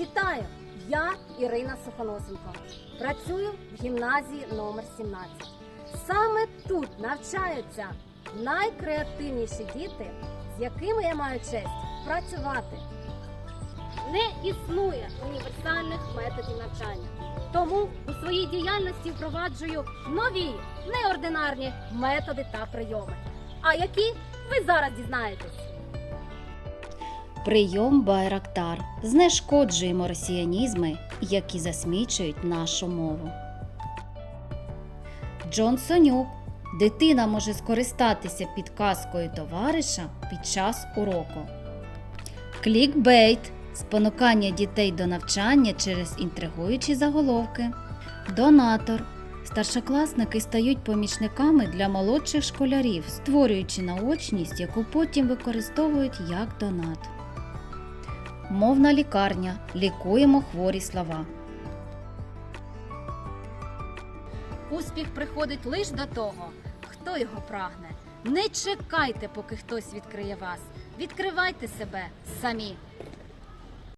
Вітаю! Я Ірина Сухоносенко. Працюю в гімназії номер 17. Саме тут навчаються найкреативніші діти, з якими я маю честь працювати. Не існує універсальних методів навчання. Тому у своїй діяльності впроваджую нові неординарні методи та прийоми. А які ви зараз дізнаєтесь? Прийом Байрактар. Знешкоджуємо росіянізми, які засмічують нашу мову. Джон Сонюк. Дитина може скористатися підказкою товариша під час уроку. Клікбейт. Спонукання дітей до навчання через інтригуючі заголовки. Донатор. Старшокласники стають помічниками для молодших школярів, створюючи наочність, яку потім використовують як донат. Мовна лікарня. Лікуємо хворі слова. Успіх приходить лише до того, хто його прагне. Не чекайте, поки хтось відкриє вас. Відкривайте себе самі.